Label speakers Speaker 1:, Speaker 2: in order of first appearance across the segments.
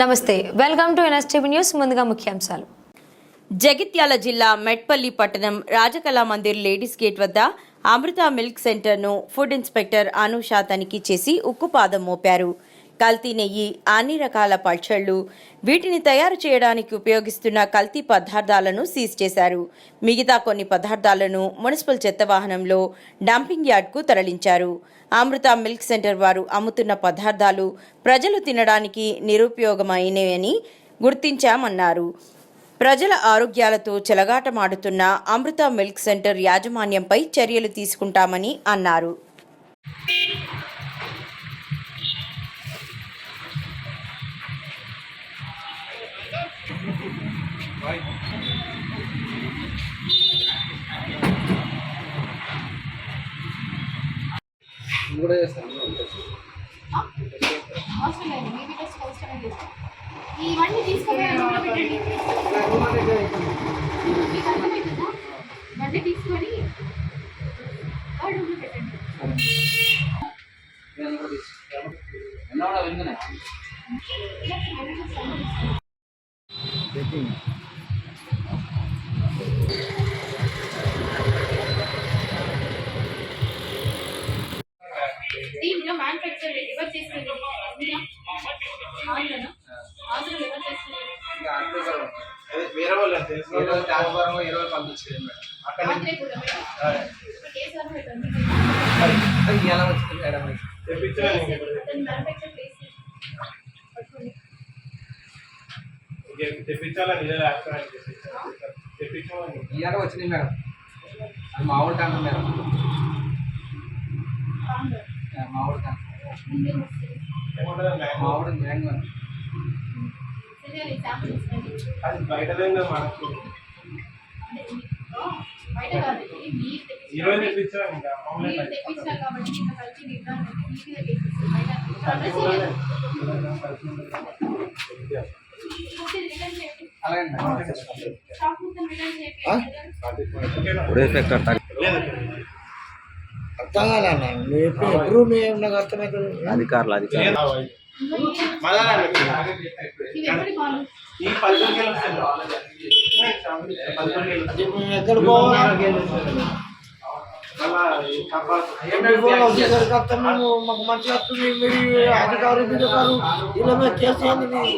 Speaker 1: నమస్తే welcome to NSTV news ముందుగా ముఖ్యాంశాలు.
Speaker 2: జగిత్యాల జిల్లా మెట్పల్లి పట్టణం రాజకళా మందిర్ లేడీస్ గేట్ వద్ద అమృత మిల్క్ సెంటర్ను ఫుడ్ ఇన్స్పెక్టర్ అనూష తనిఖీ చేసి ఉక్కుపాదం మోపారు. కల్తీ నెయ్యి అన్ని రకాల పల్చళ్ళు వీటిని తయారు చేయడానికి ఉపయోగిస్తున్న కల్తీ పదార్థాలను సీజ్ చేశారు. మిగతా కొన్ని పదార్థాలను మున్సిపల్ చెత్త వాహనంలో డంపింగ్ యార్డ్కు తరలించారు. అమృత మిల్క్ సెంటర్ వారు అమ్ముతున్న పదార్థాలు ప్రజలు తినడానికి నిరుపయోగమైనవని గుర్తించామన్నారు. ప్రజల ఆరోగ్యాలతో చెలగాటమాడుతున్న అమృత మిల్క్ సెంటర్ యాజమాన్యంపై చర్యలు తీసుకుంటామని అన్నారు.
Speaker 3: కూడా చేస్తాను
Speaker 4: అవసరం లేదు మీ వీడియోస్ అవసరం లేదు ఇవన్నీ తీసుకుపోయి రూమ్లో పెట్టండి. మీకు అర్థమవుతుందా ఇవన్నీ తీసుకొని ఆ రూమ్లో పెట్టండి.
Speaker 5: వాళ్ళు తెలుసు
Speaker 3: ఇరవై ట్రాన్స్ఫార్మర్ ఇరవై పంపించింది మేడం. అక్కడ
Speaker 4: కూడా
Speaker 3: ఎలా వచ్చింది మేడం
Speaker 4: చేసి పట్టుకోండి.
Speaker 5: ఇంకే తెప్పించాలని తెప్పించాలి
Speaker 3: ఇవాళ వచ్చింది మేడం. అది మామూలు ట్యాంక్ మేడం. మామూలు
Speaker 5: మ్యాంగో
Speaker 3: మామూలు మ్యాంగో.
Speaker 5: అది బయటదేం కదా మనకు
Speaker 4: మీరు తెప్పించిన
Speaker 5: ఇంకా
Speaker 4: కాబట్టి కలిసి
Speaker 6: అర్థం. కాలన్న ఎప్పుడు మేము అర్థమవుతుంది
Speaker 7: అధికారులు అధికారులు.
Speaker 6: ఎక్కడ పోవాలి? మాకు మంచిగా వస్తుంది మీరు ఇలా చేసేయండి మీరు.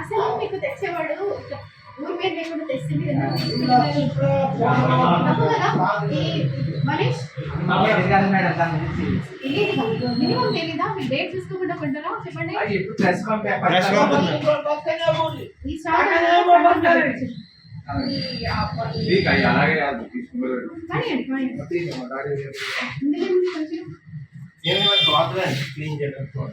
Speaker 4: అసలు మీకు తెచ్చేవాడు ఊరి పేరు లేకుండా ఈ మనీష్ మినిమం తెలీదా? మీరు డేట్ చూసుకోకుండా కొంటారా? చెప్పండి. ఈ స్టార్ట్
Speaker 3: అలాగే కాదు
Speaker 4: కొంచెం
Speaker 5: ఏమైనా క్లాత్ క్లీన్ చేయడం
Speaker 4: లేదా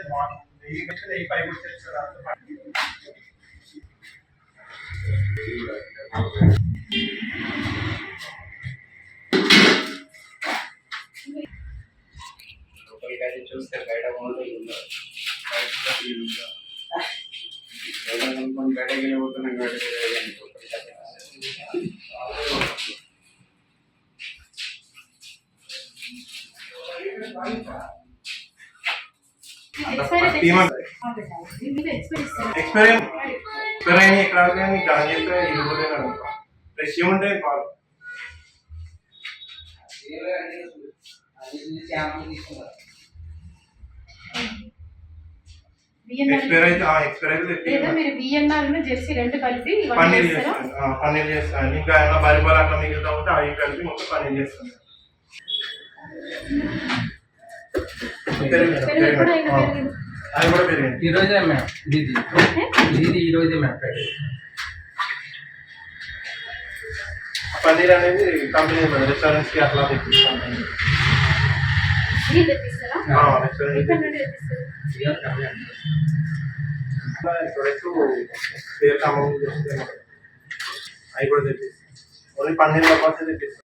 Speaker 5: ఉంటుంది మార్నింగ్ నెయ్యి కంటే నెయ్యి పైకి
Speaker 3: చూస్తే బయట బాగుంటుంది బయటకి వెళ్ళిపోతున్నాం బయటకి వెళ్ళి
Speaker 5: ఎక్స్పీరియన్స్ ఎక్స్పీరియన్స్ ఎక్కడ కానీ గణం చేస్తే ఇరుగుతుంది ఫ్రెష్ ఉంటాయి? పాలు ఎక్స్పైర్ అయితే ఎక్స్పైర్ అయితే
Speaker 4: బిఎన్ఆర్ జెర్సీ రెండు కలిపి
Speaker 5: పన్నీర్ చేస్తాను. పన్నీర్ చేస్తాను. ఇంకా ఏమైనా బరిపాలు అట్లా మిగులుతా అవి కలిపి మొత్తం పన్నీర్ చేస్తాను. అది కూడా పెరిగింది
Speaker 7: ఈ రోజే మ్యామ్ ఇది ఇది ఈ రోజే మ్యామ్ పెట్టేది
Speaker 5: పన్నీర్ అనేది కంపెనీ రెస్టారెంట్స్ కి అట్లా తెప్పిస్తాను
Speaker 4: మీరు తెప్పిస్తారా
Speaker 5: ఆ, restaurant కి
Speaker 4: ఎక్కడ నుండి తెప్పిస్తారు
Speaker 5: ప్రొడక్ట్ పేరు అమౌంట్ అవి కూడా తెప్పిస్తాను ఓన్లీ పన్నీర్ తప్ప తెప్పిస్తాను